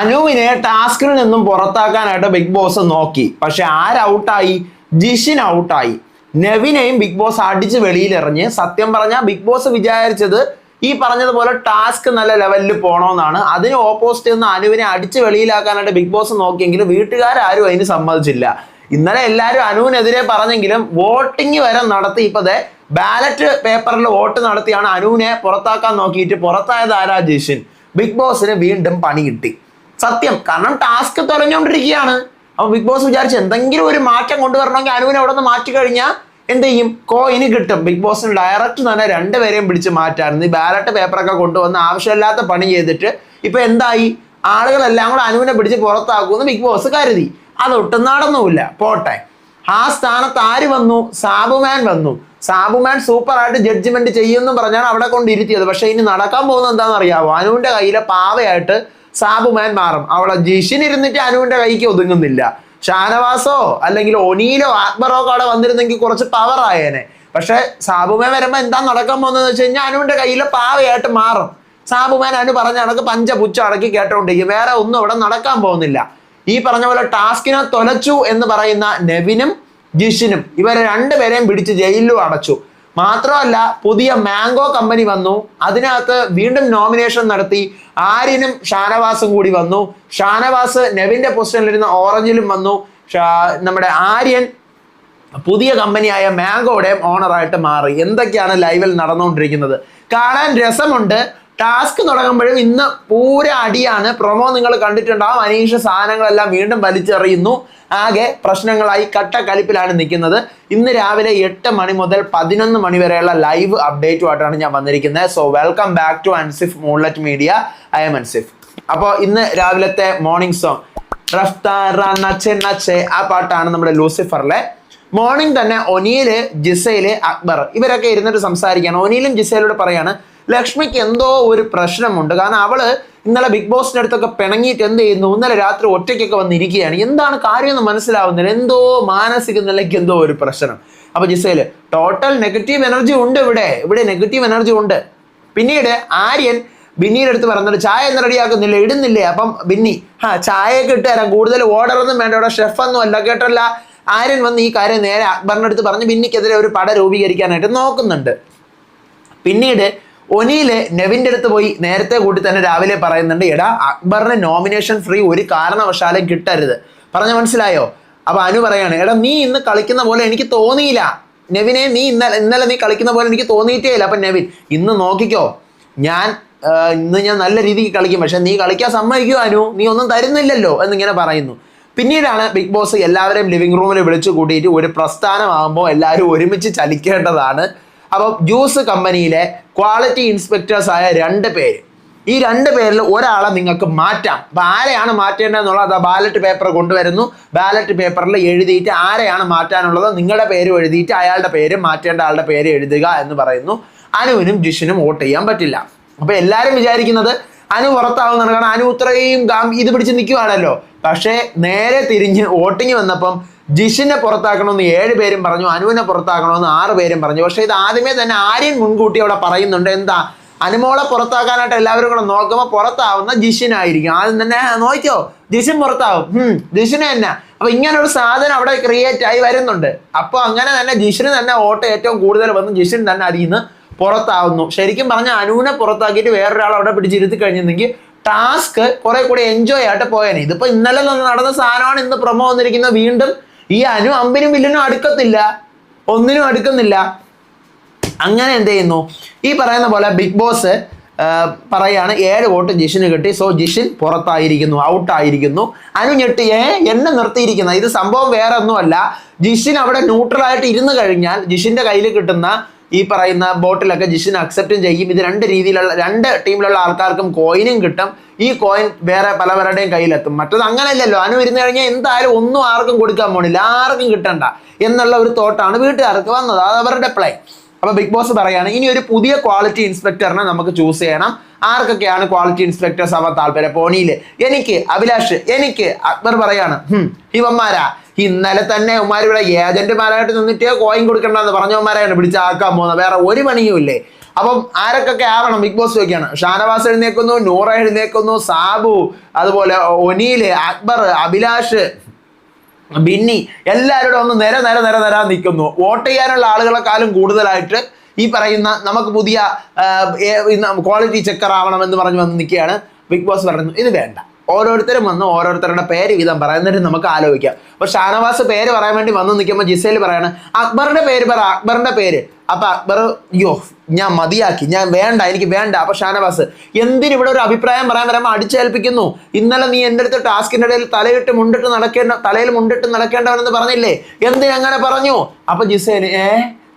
അനുവിനെ ടാസ്കിൽ നിന്നും പുറത്താക്കാനായിട്ട് ബിഗ് ബോസ് നോക്കി. പക്ഷെ ആര് ഔട്ടായി ജിഷിൻ ഔട്ടായി നെവിനെയും ബിഗ് ബോസ് അടിച്ച് വെളിയിലെറിഞ്ഞ് സത്യം പറഞ്ഞാൽ ബിഗ് ബോസ് വിചാരിച്ചത് ഈ പറഞ്ഞതുപോലെ ടാസ്ക് നല്ല ലെവലിൽ പോകണമെന്നാണ് അതിന് ഓപ്പോസിറ്റ് നിന്ന് അനുവിനെ അടിച്ച് വെളിയിലാക്കാനായിട്ട് ബിഗ് ബോസ് നോക്കിയെങ്കിലും വീട്ടുകാരും അതിന് സമ്മതിച്ചില്ല. ഇന്നലെ എല്ലാവരും അനുവിനെതിരെ പറഞ്ഞെങ്കിലും വോട്ടിംഗ് വരെ നടത്തി. ഇപ്പത് ബാലറ്റ് പേപ്പറിൽ വോട്ട് നടത്തിയാണ് അനുവിനെ പുറത്താക്കാൻ നോക്കിയിട്ട് പുറത്തായത് ആരാ ജിഷിൻ? ബിഗ് ബോസിന് വീണ്ടും പണി കിട്ടി. സത്യം. കാരണം ടാസ്ക് തുറഞ്ഞുകൊണ്ടിരിക്കുകയാണ് അപ്പൊ ബിഗ് ബോസ് വിചാരിച്ച് എന്തെങ്കിലും ഒരു മാറ്റം കൊണ്ടുവരണമെങ്കിൽ അനുവിനെ അവിടെ നിന്ന് മാറ്റി കഴിഞ്ഞാൽ എന്ത് ചെയ്യും? കോയിന് കിട്ടും. ബിഗ് ബോസിന് ഡയറക്റ്റ് തന്നെ രണ്ടുപേരെയും പിടിച്ച് മാറ്റായിരുന്നു. ഈ ബാലറ്റ് പേപ്പറൊക്കെ കൊണ്ടുവന്ന് ആവശ്യമില്ലാത്ത പണി ചെയ്തിട്ട് ഇപ്പൊ എന്തായി? ആളുകളെല്ലാം കൂടെ അനുവിനെ പിടിച്ച് പുറത്താക്കുമെന്ന് ബിഗ് ബോസ് കരുതി. അതൊട്ടും നടന്നുമില്ല. പോട്ടെ. ആ സ്ഥാനത്ത് ആര് വന്നു? സാബുമാൻ വന്നു. സാബുമാൻ സൂപ്പർ ആയിട്ട് ജഡ്ജ്മെന്റ് ചെയ്യുമെന്ന് പറഞ്ഞാണ് അവിടെ കൊണ്ടിരുത്തിയത്. പക്ഷെ ഇനി നടക്കാൻ പോകുന്നത് എന്താണെന്ന് അറിയാവോ അനുവിന്റെ കയ്യിലെ പാവയായിട്ട് സാബുമാൻ മാറും അവളെ ജിഷിൻ ഇരുന്നിട്ട് അനുവിന്റെ കൈക്ക് ഒതുങ്ങുന്നില്ല. ഷാനവാസോ അല്ലെങ്കിൽ ഒനീലോ ആത്മറോ ഒക്കെ അവിടെ വന്നിരുന്നെങ്കിൽ കുറച്ച് പവർ ആയേനെ. പക്ഷെ സാബുമാൻ വരുമ്പോ എന്താ നടക്കാൻ പോകുന്നത് വെച്ച് കഴിഞ്ഞാൽ അനുവിന്റെ കയ്യിലെ പാവയായിട്ട് മാറും. സാബുമാൻ അനു പറഞ്ഞ കണക്ക് പഞ്ചപുച്ച അടക്കി കേട്ടോണ്ടിരിക്കും. വേറെ ഒന്നും ഇവിടെ നടക്കാൻ പോകുന്നില്ല. ഈ പറഞ്ഞ പോലെ ടാസ്കിനെ തൊലച്ചു എന്ന് പറയുന്ന നെവിനും ജിഷിനും ഇവരെ രണ്ടുപേരെയും പിടിച്ച് ജയിലിലും അടച്ചു. മാത്രമല്ല പുതിയ മാംഗോ കമ്പനി വന്നു. അതിനകത്ത് വീണ്ടും നോമിനേഷൻ നടത്തി. ആര്യനും ഷാനവാസും കൂടി വന്നു. ഷാനവാസ് നെവിന്റെ പൊസിഷനിലിരുന്ന ഓറഞ്ചിലും വന്നു. നമ്മുടെ ആര്യൻ പുതിയ കമ്പനിയായ മാംഗോയുടെയും ഓണറായിട്ട് മാറി. എന്തൊക്കെയാണ് ലൈവിൽ നടന്നുകൊണ്ടിരിക്കുന്നത്? കാണാൻ രസമുണ്ട്. ടാസ്ക് തുടങ്ങുമ്പോഴും ഇന്ന് പൂര അടിയാണ്. പ്രൊമോ നിങ്ങൾ കണ്ടിട്ടുണ്ടാവും. അനീഷ സാധനങ്ങളെല്ലാം വീണ്ടും വലിച്ചെറിയുന്നു. ആകെ പ്രശ്നങ്ങളായി കട്ട കലിപ്പിലാണ് നിൽക്കുന്നത്. ഇന്ന് രാവിലെ എട്ട് മണി മുതൽ പതിനൊന്ന് മണി വരെയുള്ള ലൈവ് അപ്ഡേറ്റുമായിട്ടാണ് ഞാൻ വന്നിരിക്കുന്നത്. So welcome back to Ansif moonlet media I'm Ansif അപ്പോൾ ഇന്ന് രാവിലത്തെ മോർണിംഗ് സോങ് റഫ്താറച്ചെ ആ പാട്ടാണ് നമ്മുടെ ലൂസിഫറിലെ. മോർണിംഗ് തന്നെ ഒനിയിൽ ജിസയിൽ അക്ബർ ഇവരൊക്കെ ഇരുന്നിട്ട് സംസാരിക്കുകയാണ്. ഒനിയിലും ജിസയിലൂടെ പറയാണ് ലക്ഷ്മിക്ക് എന്തോ ഒരു പ്രശ്നമുണ്ട്. കാരണം അവൾ ഇന്നലെ ബിഗ് ബോസിന്റെ അടുത്തൊക്കെ പിണങ്ങിയിട്ട് എന്ത് ചെയ്യുന്നു? ഇന്നലെ രാത്രി ഒറ്റയ്ക്കൊക്കെ വന്നിരിക്കുകയാണ്. എന്താണ് കാര്യം എന്ന് മനസ്സിലാവുന്നില്ല. എന്തോ മാനസിക നിലയ്ക്ക് എന്തോ ഒരു പ്രശ്നം. അപ്പൊ ജിസയിൽ ടോട്ടൽ നെഗറ്റീവ് എനർജി ഉണ്ട് ഇവിടെ. ഇവിടെ നെഗറ്റീവ് എനർജി ഉണ്ട്. പിന്നീട് ആര്യൻ ബിന്നിയുടെ അടുത്ത് പറഞ്ഞിട്ട് ചായ ഒന്നും റെഡിയാക്കുന്നില്ല ഇടുന്നില്ലേ? അപ്പം ബിന്നി ആ ചായയൊക്കെ ഇട്ട് തരാം. കൂടുതൽ ഓർഡർ ഒന്നും വേണ്ട. ഇവിടെ ഷെഫൊന്നും അല്ല. കേട്ടല്ല? ആര്യൻ വന്ന് ഈ കാര്യം നേരെ അക്ബറിന്റെ അടുത്ത് പറഞ്ഞ് ബിന്നിക്കെതിരെ ഒരു പട രൂപീകരിക്കാനായിട്ട് നോക്കുന്നുണ്ട്. പിന്നീട് ഒനിയിൽ നെവിന്റെ അടുത്ത് പോയി നേരത്തെ കൂട്ടി തന്നെ രാവിലെ പറയുന്നുണ്ട് എടാ അക്ബറിന് നോമിനേഷൻ ഫ്രീ ഒരു കാരണവശാലും കിട്ടരുത്. പറഞ്ഞ മനസ്സിലായോ? അപ്പൊ അനു പറയാണ് എടാ നീ ഇന്ന് കളിക്കുന്ന പോലെ എനിക്ക് തോന്നിയില്ല. നെവിനെ നീ ഇന്നലെ ഇന്നലെ നീ കളിക്കുന്ന പോലെ എനിക്ക് തോന്നിയിട്ടേ ഇല്ല. അപ്പൊ നെവിൻ ഇന്ന് നോക്കിക്കോ. ഞാൻ ഇന്ന് ഞാൻ നല്ല രീതിക്ക് കളിക്കും. പക്ഷെ നീ കളിക്കാൻ സമ്മതിക്കുമോ അനു? നീ ഒന്നും തരുന്നില്ലല്ലോ. എന്നിങ്ങനെ പറയുന്നു. പിന്നീടാണ് ബിഗ് ബോസ് എല്ലാവരെയും ലിവിംഗ് റൂമിൽ വിളിച്ചു കൂട്ടിയിട്ട് ഒരു പ്രസ്ഥാനമാകുമ്പോൾ എല്ലാവരും ഒരുമിച്ച് ചലിക്കേണ്ടതാണ്. അപ്പോൾ ജ്യൂസ് കമ്പനിയിലെ ക്വാളിറ്റി ഇൻസ്പെക്ടേഴ്സ് ആയ രണ്ട് പേര്. ഈ രണ്ട് പേരിൽ ഒരാളെ നിങ്ങൾക്ക് മാറ്റാം. അപ്പം ആരെയാണ് മാറ്റേണ്ടതെന്നുള്ളത് ആ ബാലറ്റ് പേപ്പർ കൊണ്ടുവരുന്നു. ബാലറ്റ് പേപ്പറിൽ എഴുതിയിട്ട് ആരെയാണ് മാറ്റാനുള്ളത് നിങ്ങളുടെ പേര് എഴുതിയിട്ട് അയാളുടെ പേര് മാറ്റേണ്ട ആളുടെ പേര് എഴുതുക എന്ന് പറയുന്നു. അനുവിനും ജിഷിനും വോട്ട് ചെയ്യാൻ പറ്റില്ല. അപ്പോൾ എല്ലാവരും വിചാരിക്കുന്നത് അനു പുറത്താവുന്നതാണ്. കാരണം അനു ഇത്രയും ഇത് പിടിച്ച് നിൽക്കുവാണല്ലോ. പക്ഷേ നേരെ തിരിഞ്ഞ് വോട്ടിങ് വന്നപ്പം ജിഷിനെ പുറത്താക്കണമെന്ന് ഏഴ് പേരും പറഞ്ഞു അനുവിനെ പുറത്താക്കണമെന്ന് ആറ് പേരും പറഞ്ഞു. പക്ഷെ ഇത് ആദ്യമേ തന്നെ ആര്യൻ മുൻകൂട്ടി അവിടെ പറയുന്നുണ്ട് എന്താ അനുമോളെ പുറത്താക്കാനായിട്ട് എല്ലാവരും കൂടെ നോക്കുമ്പോൾ പുറത്താവുന്ന ജിഷിനായിരിക്കും. ആദ്യം തന്നെ നോക്കിയോ ജിഷിൻ പുറത്താവും. ജിഷിന് തന്നെ. അപ്പൊ ഇങ്ങനെ ഒരു സാധനം അവിടെ ക്രിയേറ്റ് ആയി വരുന്നുണ്ട്. അപ്പൊ അങ്ങനെ തന്നെ ജിഷിന് തന്നെ വോട്ട് ഏറ്റവും കൂടുതൽ വന്ന് ജിഷിൻ തന്നെ അതിൽ നിന്ന് പുറത്താവുന്നു. ശരിക്കും പറഞ്ഞ അനുവിനെ പുറത്താക്കിയിട്ട് വേറൊരാൾ അവിടെ പിടിച്ചിരുത്തി കഴിഞ്ഞിരുന്നെങ്കിൽ ടാസ്ക് കുറെ കൂടി എൻജോയ് ആയിട്ട് പോയേനെ. ഇതിപ്പോ ഇന്നലെ നടന്ന സാധനമാണ് ഇന്ന് പ്രൊമോ വന്നിരിക്കുന്നത്. വീണ്ടും ഈ അനു അമ്പിനും വില്ലിനും അടുക്കത്തില്ല ഒന്നിനും അടുക്കുന്നില്ല. അങ്ങനെ എന്ത് ചെയ്യുന്നു? ഈ പറയുന്ന പോലെ ബിഗ് ബോസ് പറയാണ് ഏഴ് വോട്ട് ജിഷിന് കിട്ടി. സോ ജിഷിൻ പുറത്തായിരിക്കുന്നു ഔട്ടായിരിക്കുന്നു. അനു ഞെട്ടി ഏ എന്നെ നിർത്തിയിരിക്കുന്ന? ഇത് സംഭവം വേറെ ഒന്നുമല്ല ജിഷിൻ അവിടെ ന്യൂട്രലായിട്ട് ഇരുന്ന് കഴിഞ്ഞാൽ ജിഷിന്റെ കയ്യിൽ കിട്ടുന്ന ഈ പറയുന്ന ബോട്ടിലൊക്കെ ജിഷിൻ അക്സെപ്റ്റും ചെയ്യും. ഇത് രണ്ട് രീതിയിലുള്ള രണ്ട് ടീമിലുള്ള ആൾക്കാർക്കും കോയിനും കിട്ടും. ഈ കോയിൻ വേറെ പലവരുടെയും കയ്യിലെത്തും. മറ്റത് അങ്ങനെയല്ലല്ലോ. അനു ഇരുന്ന് കഴിഞ്ഞാൽ എന്തായാലും ഒന്നും ആർക്കും കൊടുക്കാൻ പോണില്ല. ആർക്കും കിട്ടണ്ട എന്നുള്ള ഒരു തോട്ടാണ് വീട്ടുകാർക്ക് വന്നത്. അത് അവരുടെ പ്ലേ അപ്പൊ ബിഗ് ബോസ് പറയാണ് ഇനി ഒരു പുതിയ ക്വാളിറ്റി ഇൻസ്പെക്ടറിനെ നമുക്ക് ചൂസ് ചെയ്യണം. ആർക്കൊക്കെയാണ് ക്വാളിറ്റി ഇൻസ്പെക്ടേഴ്സ് ആവാൻ താല്പര്യം? പോണിയിൽ എനിക്ക് അഭിലാഷ് എനിക്ക് അക്ബർ പറയാണ് "ഹും, ഇവന്മാരാ. ഇന്നലെ തന്നെ ഉമ്മാർ ഇവിടെ ഏജന്റുമാരായിട്ട് നിന്നിട്ട് കോയിൻ കൊടുക്കണ്ടെന്ന് പറഞ്ഞവന്മാരെയാണ് പിടിച്ചാക്കാൻ പോകുന്നത്. വേറെ ഒരു പണിയും ഇല്ലേ? അപ്പം ആരൊക്കെ ആവണം? ബിഗ് ബോസ് ചോദിക്കാണ് ഷാനവാസ് എഴുന്നേക്കുന്നു നൂറ എഴുന്നേക്കുന്നു സാബു അതുപോലെ ഒനീൽ അക്ബർ അഭിലാഷ് ബിന്നി എല്ലാവരോടും ഒന്ന് നിര നിര നിര നിര നിൽക്കുന്നു. വോട്ട് ചെയ്യാനുള്ള ആളുകളെക്കാളും കൂടുതലായിട്ട് ഈ പറയുന്ന നമുക്ക് പുതിയ ക്വാളിറ്റി ചെക്കർ ആവണം എന്ന് പറഞ്ഞു വന്ന് നിൽക്കുകയാണ് ബിഗ് ബോസ് പറയുന്നു. ഇത് വേണ്ട. ഓരോരുത്തരും വന്ന് ഓരോരുത്തരുടെ പേര് വീതം പറയുന്നതിന് നമുക്ക് ആലോചിക്കാം. അപ്പൊ ഷാനവാസ് പേര് പറയാൻ വേണ്ടി വന്ന് നിൽക്കുമ്പോൾ ജിസേൽ പറയാണ് അക്ബറിന്റെ പേര് പറ അക്ബറിന്റെ പേര്. അപ്പൊ അക്ബർ യോ ഞാൻ മതിയാക്കി ഞാൻ വേണ്ട എനിക്ക് വേണ്ട അപ്പൊ ഷാനവാസ് എന്തിന് ഇവിടെ ഒരു അഭിപ്രായം പറയാൻ വരാൻ അടിച്ചേൽപ്പിക്കുന്നു? ഇന്നലെ നീ എന്റെ അടുത്ത് ടാസ്കിന്റെ ഇടയിൽ തലയിട്ട് മുണ്ടിട്ട് നടക്കേണ്ട തലയിൽ മുണ്ടിട്ട് നടക്കേണ്ടവനെന്ന് പറഞ്ഞില്ലേ? എന്തിനങ്ങനെ പറഞ്ഞു? അപ്പൊ ജിസേന് ഏ?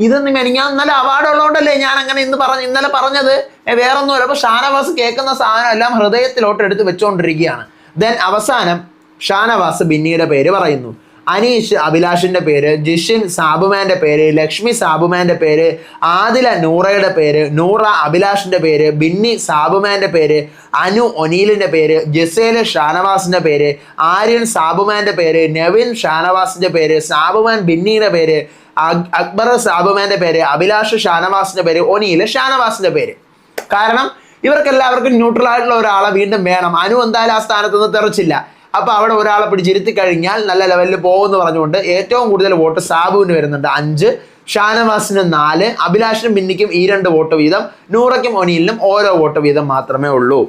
ഇതൊന്നും ഞാൻ ഇന്നലെ അവാർഡ് ഉള്ളതുകൊണ്ടല്ലേ ഞാൻ അങ്ങനെ ഇന്ന് പറഞ്ഞു ഇന്നലെ പറഞ്ഞത്? വേറൊന്നുമല്ല അപ്പൊ ഷാനവാസ് കേൾക്കുന്ന സാധനം എല്ലാം ഹൃദയത്തിലോട്ട് എടുത്ത് വെച്ചുകൊണ്ടിരിക്കുകയാണ് ദെൻ അവസാനം ഷാനവാസ് ബിന്നിയുടെ പേര് പറയുന്നു. അനീഷ് അഭിലാഷിന്റെ പേര് ജിഷിൻ സാബുമാന്റെ പേര് ലക്ഷ്മി സാബുമാന്റെ പേര് ആദില നൂറയുടെ പേര് നൂറ അഭിലാഷിന്റെ പേര് ബിന്നി സാബുമാന്റെ പേര് അനു ഒനീലിന്റെ പേര് ജസേൽ ഷാനവാസിന്റെ പേര് ആര്യൻ സാബുമാന്റെ പേര് നവിൻ ഷാനവാസിന്റെ പേര് സാബുമാൻ ബിന്നിയുടെ പേര് അക്- അക്ബർ സാബുമാന്റെ പേര് അഭിലാഷ് ഷാനവാസിന്റെ പേര് ഒനീൽ ഷാനവാസിന്റെ പേര്. കാരണം ഇവർക്കെല്ലാവർക്കും ന്യൂട്രൽ ആയിട്ടുള്ള ഒരാളെ വീണ്ടും വേണം. അനു എന്തായാലും ആ സ്ഥാനത്തൊന്നും തെറിച്ചില്ല. അപ്പൊ അവിടെ ഒരാളെ പിടിച്ചിരുത്തി കഴിഞ്ഞാൽ നല്ല ലെവലിൽ പോകുമെന്ന് പറഞ്ഞുകൊണ്ട് ഏറ്റവും കൂടുതൽ വോട്ട് സാബുവിന് വരുന്നുണ്ട്. അഞ്ച് ഷാനവാസിന് നാല് അഭിലാഷിനും മിന്നിക്കും ഈ രണ്ട് വോട്ട് വീതം നൂറയ്ക്കും ഒനീലിനും ഓരോ വോട്ട് വീതം മാത്രമേ ഉള്ളൂ.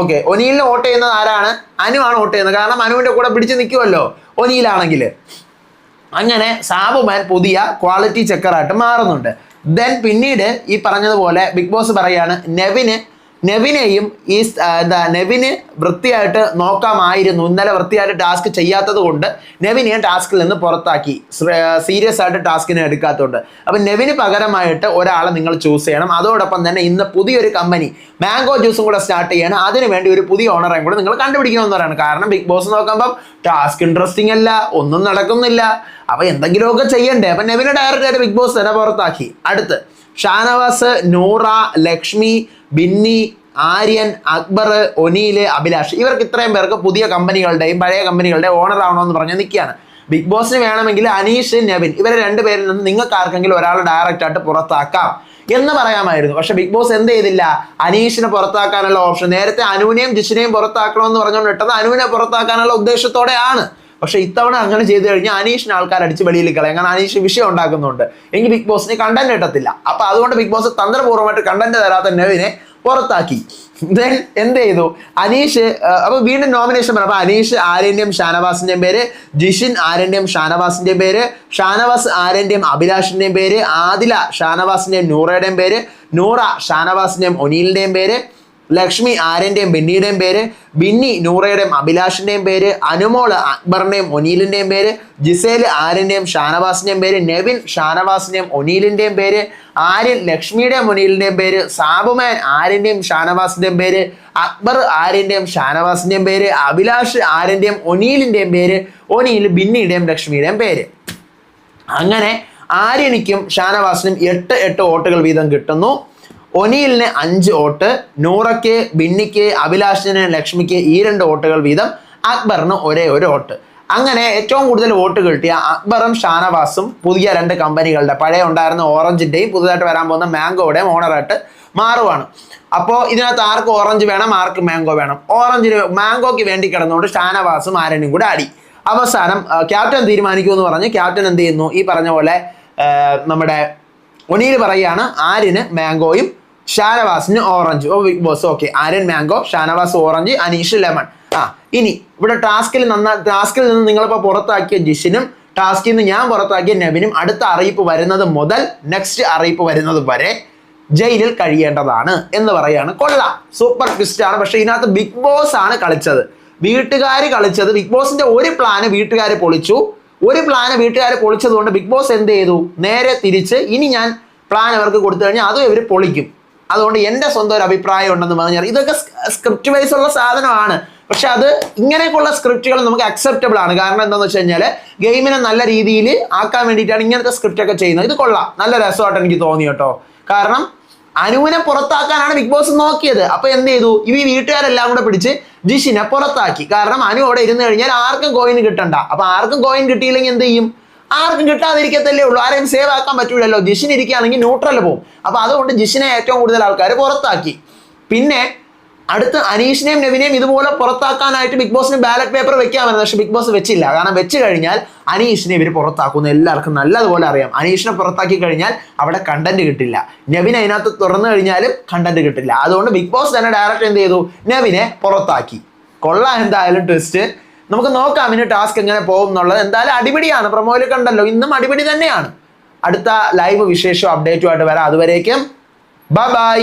ഓക്കെ ഒനിയിലിന് വോട്ട് ചെയ്യുന്നത് ആരാണ്? അനു ആണ് വോട്ട് ചെയ്യുന്നത്. കാരണം അനുവിന്റെ കൂടെ പിടിച്ച് നിൽക്കുമല്ലോ ഒനിയിലാണെങ്കിൽ. അങ്ങനെ സാബുമാൻ പുതിയ ക്വാളിറ്റി ചെക്കറായിട്ട് മാറുന്നുണ്ട്. ദെൻ പിന്നീട് ഈ പറഞ്ഞതുപോലെ ബിഗ് ബോസ് പറയാണ് നെവിന് നെവിനെയും ഈ എന്താ നെവിന് വൃത്തിയായിട്ട് നോക്കാമായിരുന്നു. ഇന്നലെ വൃത്തിയായിട്ട് ടാസ്ക് ചെയ്യാത്തത് കൊണ്ട് നെവിനെ ടാസ്കിൽ നിന്ന് പുറത്താക്കി. സീരിയസ് ആയിട്ട് ടാസ്കിനെ എടുക്കാത്തതുകൊണ്ട്. അപ്പം നെവിന് പകരമായിട്ട് ഒരാളെ നിങ്ങൾ ചൂസ് ചെയ്യണം. അതോടൊപ്പം തന്നെ ഇന്ന് പുതിയൊരു കമ്പനി മാംഗോ ജ്യൂസും കൂടെ സ്റ്റാർട്ട് ചെയ്യണം അതിന് വേണ്ടി ഒരു പുതിയ ഓണറേയും കൂടെ നിങ്ങൾ കണ്ടുപിടിക്കണമെന്ന് പറയണം. കാരണം ബിഗ് ബോസ് നോക്കുമ്പം ടാസ്ക് ഇൻട്രസ്റ്റിംഗ് അല്ല ഒന്നും നടക്കുന്നില്ല. അപ്പം എന്തെങ്കിലുമൊക്കെ ചെയ്യണ്ടേ? അപ്പം നെവിനെ ഡയറക്റ്റ് ആയിട്ട് ബിഗ് ബോസ് തന്നെ പുറത്താക്കി. അടുത്ത് ഷാനവാസ് നൂറ ലക്ഷ്മി ബിന്നി ആര്യൻ അക്ബർ ഒനീൽ അഭിലാഷ്. ഇവർക്ക് ഇത്രയും പേർക്ക് പുതിയ കമ്പനികളുടെയും പഴയ കമ്പനികളുടെയും ഓണർ ആവണമെന്ന് പറഞ്ഞ് നിൽക്കുകയാണ്. ബിഗ് ബോസിന് വേണമെങ്കിൽ അനീഷ് നബിൻ ഇവരെ രണ്ടുപേരിൽ നിന്ന് നിങ്ങൾക്ക് ആർക്കെങ്കിലും ഒരാൾ ഡയറക്റ്റ് ആയിട്ട് പുറത്താക്കാം എന്ന് പറയാമായിരുന്നു. പക്ഷെ ബിഗ് ബോസ് എന്ത് ചെയ്തില്ല? അനീഷിനെ പുറത്താക്കാനുള്ള ഓപ്ഷൻ നേരത്തെ അനുവിനെയും ജിഷിനെയും പുറത്താക്കണമെന്ന് പറഞ്ഞുകൊണ്ട് ഇട്ടത് അനുവിനെ പുറത്താക്കാനുള്ള ഉദ്ദേശത്തോടെയാണ്. പക്ഷെ ഇത്തവണ അങ്ങനെ ചെയ്തു കഴിഞ്ഞാൽ അനീഷിന് ആൾക്കാർ അടിച്ച് വെളിയിൽ കളയും. കാരണം അനീഷ് വിഷയം ഉണ്ടാക്കുന്നുണ്ട്. എങ്കിൽ ബിഗ് ബോസിന് കണ്ടന്റ് കിട്ടത്തില്ല. അപ്പൊ അതുകൊണ്ട് ബിഗ് ബോസ് തന്ത്രപൂർവമായിട്ട് കണ്ടന്റ് തരാത്ത നെവിനെ പുറത്താക്കി. ദെൻ എന്ത് ചെയ്തു? അനീഷ് അപ്പോൾ അപ്പൊ വീണ്ടും നോമിനേഷൻ പറഞ്ഞു അപ്പൊ അനീഷ് ആര്യന്റെയും ഷാനവാസിന്റെയും പേര് ജിഷിൻ ആര്യന്റെയും ഷാനവാസിന്റെയും പേര് ഷാനവാസ് ആര്യന്റെയും അഭിലാഷിന്റെയും പേര് ആദില ഷാനവാസിന്റെയും നൂറയുടെയും പേര് നൂറ ഷാനവാസിന്റെയും ഒനീലിന്റെയും പേര് ലക്ഷ്മി ആരന്റെയും ബിന്നിയുടെയും പേര് ബിന്നി നൂറയുടെയും അഭിലാഷിന്റെയും പേര് അനുമോൾ അക്ബറിന്റെയും ഒനീലിന്റെയും പേര് ജിസേൽ ആരന്റെയും ഷാനവാസിന്റെയും പേര് നെവിൻ ഷാനവാസിന്റെയും ഒനീലിന്റെയും പേര് ആര്യൻ ലക്ഷ്മിയുടെയും ഒനീലിന്റെയും പേര് സാബുമാൻ ആരന്റെയും ഷാനവാസിന്റെയും പേര് അക്ബർ ആര്യന്റെയും ഷാനവാസിന്റെയും പേര് അഭിലാഷ് ആരന്റെയും ഒനീലിന്റെയും പേര് ഒനീൽ ബിന്നിയുടെയും ലക്ഷ്മിയുടെയും പേര്. അങ്ങനെ ആര്യനിക്കും ഷാനവാസിനും എട്ട് എട്ട് വോട്ടുകൾ വീതം കിട്ടുന്നു. ഒനീലിന് അഞ്ച് വോട്ട് നൂറയ്ക്ക് ബിന്നിക്ക് അഭിലാഷിന് ലക്ഷ്മിക്ക് ഈ രണ്ട് വോട്ടുകൾ വീതം അക്ബറിന് ഒരേ ഒരു വോട്ട്. അങ്ങനെ ഏറ്റവും കൂടുതൽ വോട്ട് കിട്ടിയ അക്ബറും ഷാനവാസും പുതിയ രണ്ട് കമ്പനികളുടെ പഴയ ഉണ്ടായിരുന്ന ഓറഞ്ചിന്റെയും പുതുതായിട്ട് വരാൻ പോകുന്ന മാംഗോയുടെയും ഓണറായിട്ട് മാറുവാണ്. അപ്പോൾ ഇതിനകത്ത് ആർക്ക് ഓറഞ്ച് വേണം ആർക്ക് മാംഗോ വേണം? ഓറഞ്ചിന് മാംഗോയ്ക്ക് വേണ്ടി കിടന്നുകൊണ്ട് ഷാനവാസും ആരനും കൂടെ അടി. അവസാനം ക്യാപ്റ്റൻ തീരുമാനിക്കുമെന്ന് പറഞ്ഞ് ക്യാപ്റ്റൻ എന്ത് ചെയ്യുന്നു? ഈ പറഞ്ഞ പോലെ നമ്മുടെ ഒനിയിൽ പറയാണ് ആര്യന് മാംഗോയും ഷാനവാസിന് ഓറഞ്ച്. ഓ Bigg Boss okay Aryan mango Shanavas orange Aneesh lemon. ആ ഇനി ഇവിടെ ടാസ്കിൽ നന്ന ടാസ്കിൽ നിന്ന് നിങ്ങളിപ്പോൾ പുറത്താക്കിയ ജിഷിനും ടാസ്കിൽ നിന്ന് ഞാൻ പുറത്താക്കിയ നബിനും അടുത്ത അറിയിപ്പ് വരുന്നത് മുതൽ നെക്സ്റ്റ് അറിയിപ്പ് വരുന്നത് വരെ ജയിലിൽ കഴിയേണ്ടതാണ് എന്ന് പറയാണ്. കൊള്ള. സൂപ്പർ ട്വിസ്റ്റ് ആണ്. പക്ഷെ ഇതിനകത്ത് ബിഗ് ബോസ് ആണ് കളിച്ചത്. വീട്ടുകാർ കളിച്ചത് ബിഗ് ബോസിന്റെ ഒരു പ്ലാന് വീട്ടുകാർ പൊളിച്ചു. ഒരു പ്ലാന് വീട്ടുകാർ പൊളിച്ചത് കൊണ്ട് ബിഗ് ബോസ് എന്ത് ചെയ്തു? നേരെ തിരിച്ച് ഇനി ഞാൻ പ്ലാൻ അവർക്ക് കൊടുത്തു കഴിഞ്ഞാൽ അതും ഇവർ പൊളിക്കും. അതുകൊണ്ട് എന്റെ സ്വന്തം ഒരു അഭിപ്രായം ഉണ്ടെന്ന് പറഞ്ഞാൽ ഇതൊക്കെ സ്ക്രിപ്റ്റ് വൈസ് ഉള്ള സാധനമാണ്. പക്ഷെ അത് ഇങ്ങനെയൊക്കെയുള്ള സ്ക്രിപ്റ്റുകൾ നമുക്ക് അക്സെപ്റ്റബിൾ ആണ്. കാരണം എന്താണെന്ന് വെച്ച് കഴിഞ്ഞാൽ ഗെയിമിനെ നല്ല രീതിയിൽ ആക്കാൻ വേണ്ടിയിട്ടാണ് ഇങ്ങനത്തെ സ്ക്രിപ്റ്റ് ഒക്കെ ചെയ്യുന്നത്. ഇത് കൊള്ളാം. നല്ല രസമായിട്ട് എനിക്ക് തോന്നി കേട്ടോ. കാരണം അനുവിനെ പുറത്താക്കാനാണ് ബിഗ് ബോസ് നോക്കിയത്. അപ്പൊ എന്ത് ചെയ്തു? ഈ വീട്ടുകാരെല്ലാം കൂടെ പിടിച്ച് ജിഷിനെ പുറത്താക്കി. കാരണം അനു അവിടെ ഇരുന്ന് കഴിഞ്ഞാൽ ആർക്കും കോയിൻ കിട്ടണ്ട. അപ്പൊ ആർക്കും കോയിൻ കിട്ടിയില്ലെങ്കിൽ എന്ത് ചെയ്യും? ആർക്കും കിട്ടാതിരിക്കത്തല്ലേ ഉള്ളൂ. ആരെയും സേവ് ആക്കാൻ പറ്റൂലല്ലോ. ജിഷിൻ ഇരിക്കുകയാണെങ്കിൽ ന്യൂട്രൽ പോകും അപ്പൊ അതുകൊണ്ട് ജിഷിനെ ഏറ്റവും കൂടുതൽ ആൾക്കാർ പുറത്താക്കി. പിന്നെ അടുത്ത് അനീഷിനെയും നെവിനെയും ഇതുപോലെ പുറത്താക്കാനായിട്ട് ബിഗ് ബോസിന് ബാലറ്റ് പേപ്പർ വെക്കാമായിരുന്നു പക്ഷെ ബിഗ് ബോസ് വെച്ചില്ല. കാരണം വെച്ച് കഴിഞ്ഞാൽ അനീഷിനെ ഇവർ പുറത്താക്കുന്നു. എല്ലാവർക്കും നല്ലതുപോലെ അറിയാം. അനീഷിനെ പുറത്താക്കി കഴിഞ്ഞാൽ അവിടെ കണ്ടന്റ് കിട്ടില്ല. നെവിൻ അതിനകത്ത് തുറന്നു കഴിഞ്ഞാലും കണ്ടന്റ് കിട്ടില്ല. അതുകൊണ്ട് ബിഗ് ബോസ് തന്നെ ഡയറക്റ്റ് എന്ത് ചെയ്തു? നെവിനെ പുറത്താക്കി. കൊള്ളാം എന്തായാലും ട്വിസ്റ്റ് നമുക്ക് നോക്കാം ഇനി ടാസ്ക് എങ്ങനെ പോകും എന്നുള്ളത്. എന്തായാലും അടിപിടിയാണ്. പ്രൊമോയിൽ കണ്ടല്ലോ. ഇന്നും അടിപിടി തന്നെയാണ്. അടുത്ത ലൈവ് വിശേഷം അപ്ഡേറ്റുമായിട്ട് വരാം. അതുവരേക്കും ബൈ ബൈ